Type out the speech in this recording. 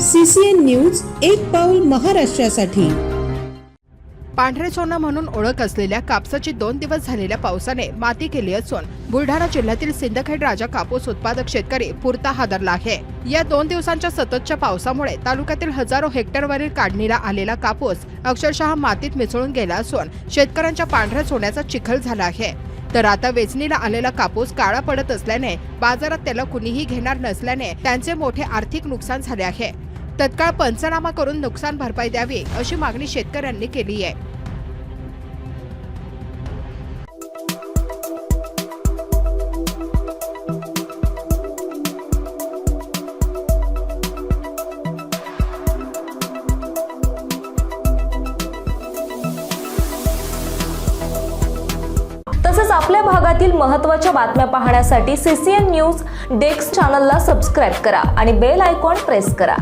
CCN news एक पाऊल महाराष्ट्रासाठी. पांढरे सोनं म्हणून ओळख असलेल्या कापसाची दोन दिवस झालेल्या पावसाने माती केली असून बुलढाणा जिल्ह्यातील सिंदखेड राजा कापूस उत्पादक शेतकरी पुरता हादरला आहे. या दोन दिवसांच्या सततच्या पावसामुळे तालुक्यातील हजारो हेक्टरवरील काढणीला आलेला कापूस अक्षरशः मातीत मिसळून गेला असून शेतकऱ्यांच्या पांढऱ्या सोन्याचा चिखल झाला आहे. तर आता वेचणीला आलेला कापूस काळा पडत असल्याने बाजारात त्याला कुणीही घेणार नसल्याने त्यांचे मोठे आर्थिक नुकसान झाले आहे. तत्काळ पंचनामा करून नुकसान भरपाई द्यावी अशी मागणी शेतकऱ्यांनी केली आहे. तसंच आपल्या भागातील महत्त्वाच्या बातम्या पाहण्यासाठी सीसीएन न्यूज डेस्क चॅनलला सबस्क्राईब करा आणि बेल आयकॉन प्रेस करा.